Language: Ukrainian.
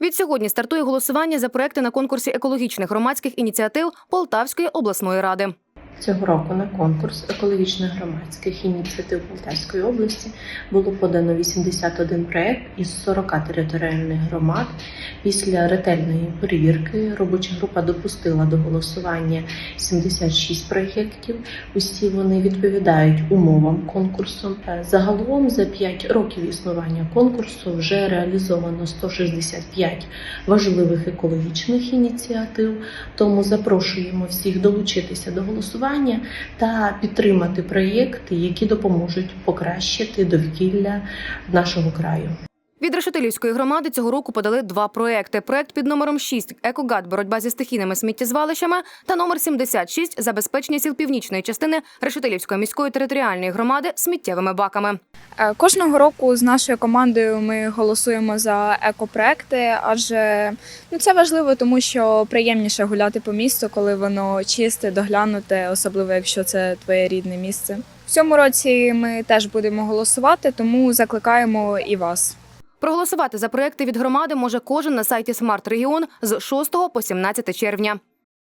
Відсьогодні стартує голосування за проекти на конкурсі екологічних громадських ініціатив Полтавської обласної ради. Цього року на конкурс екологічних громадських ініціатив Полтавської області було подано 81 проект із 40 територіальних громад. Після ретельної перевірки робоча група допустила до голосування 76 проєктів. Усі вони відповідають умовам конкурсу. Е, Загалом за 5 років існування конкурсу вже реалізовано 165 важливих екологічних ініціатив. Тому запрошуємо всіх долучитися до голосування та підтримати проєкти, які допоможуть покращити довкілля нашого краю. Від Решетилівської громади цього року подали два проекти: проект під номером 6 «Екогад. Боротьба зі стихійними сміттєзвалищами» та номер 76 «Забезпечення сіл північної частини Решетилівської міської територіальної громади сміттєвими баками». Е, Кожного року з нашою командою ми голосуємо за екопроекти, адже ну це важливо, тому що приємніше гуляти по місту, коли воно чисте, доглянуте, особливо якщо це твоє рідне місце. В цьому році ми теж будемо голосувати, тому закликаємо і вас. Проголосувати за проекти від громади може кожен на сайті Смарт Регіон з 6 по 17 червня.